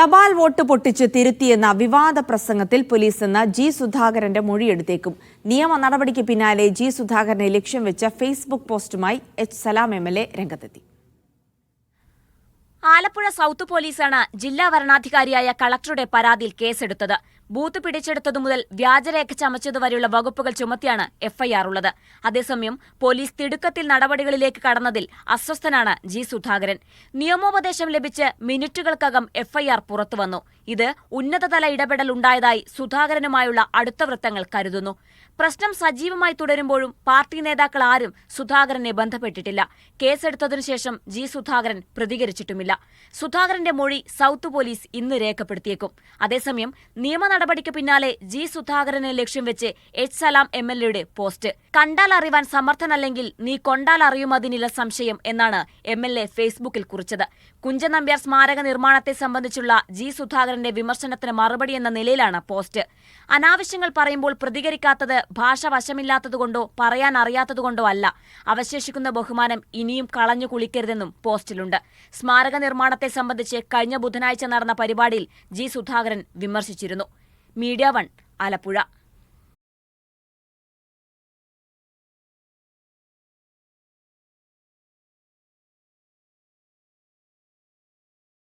തപാൽ വോട്ട് പൊട്ടിച്ച് തിരുത്തിയെന്ന വിവാദ പ്രസംഗത്തിൽ പോലീസ് എന്ന ജി സുധാകരന്റെ മൊഴിയെടുത്തേക്കും നിയമ നടപടിക്ക് പിന്നാലെ ജി സുധാകരനെ ലക്ഷ്യം വെച്ച Facebook പോസ്റ്റുമായി H Salam M L A രംഗത്തെത്തി. ആലപ്പുഴ സൗത്ത് പോലീസാണ് ജില്ലാ വരണാധികാരിയായ കളക്ടറുടെ പരാതിയിൽ കേസെടുത്തത്. ബൂത്ത് പിടിച്ചെടുത്തതു മുതൽ വ്യാജരേഖ ചമച്ചതുവരെയുള്ള വകുപ്പുകൾ ചുമത്തിയാണ് എഫ്ഐആർ ഉള്ളത്. അതേസമയം പോലീസ് തിടുക്കത്തിൽ നടപടികളിലേക്ക് കടന്നതിൽ അസ്വസ്ഥനാണ് ജി സുധാകരൻ. നിയമോപദേശം ലഭിച്ച് മിനിറ്റുകൾക്കകം എഫ്ഐആർ പുറത്തുവന്നു. ഇത് ഉന്നതതല ഇടപെടൽ ഉണ്ടായതായി സുധാകരനുമായുള്ള അടുത്ത വൃത്തങ്ങൾ കരുതുന്നു. പ്രശ്നം സജീവമായി തുടരുമ്പോഴും പാർട്ടി നേതാക്കൾ ആരും സുധാകരനെ ബന്ധപ്പെട്ടിട്ടില്ല. കേസെടുത്തതിനു ശേഷം ജി സുധാകരൻ പ്രതികരിച്ചിട്ടുമില്ല. സുധാകരന്റെ മൊഴി സൗത്ത് പോലീസ് ഇന്ന് രേഖപ്പെടുത്തിയേക്കും. അതേസമയം നിയമ നടപടിക്ക് പിന്നാലെ ജി സുധാകരനെ ലക്ഷ്യം വെച്ച് എച്ച് സലാം എം എൽ എയുടെ പോസ്റ്റ്. കണ്ടാൽ അറിവാൻ സമർത്ഥനല്ലെങ്കിൽ നീ കൊണ്ടാൽ അറിയുമതിനില്ല സംശയം എന്നാണ് എം എൽ എ ഫേസ്ബുക്കിൽ കുറിച്ചത്. കുഞ്ചൻ നമ്പ്യാർ സ്മാരക നിർമ്മാണത്തെ സംബന്ധിച്ചുള്ള ജി സുധാകരന്റെ വിമർശനത്തിന് മറുപടി എന്ന നിലയിലാണ് പോസ്റ്റ്. അനാവശ്യങ്ങൾ പറയുമ്പോൾ പ്രതികരിക്കാത്തത് ഭാഷ വശമില്ലാത്തതുകൊണ്ടോ പറയാൻ അറിയാത്തതുകൊണ്ടോ അല്ല. അവശേഷിക്കുന്ന ബഹുമാനം ഇനിയും കളഞ്ഞു കുളിക്കരുതെന്നും പോസ്റ്റിലുണ്ട്. സ്മാരക നിർമ്മാണത്തെ സംബന്ധിച്ച് കഴിഞ്ഞ ബുധനാഴ്ച നടന്ന പരിപാടിയിൽ G Sudhakaran വിമർശിച്ചിരുന്നു. Media one Alappuzha.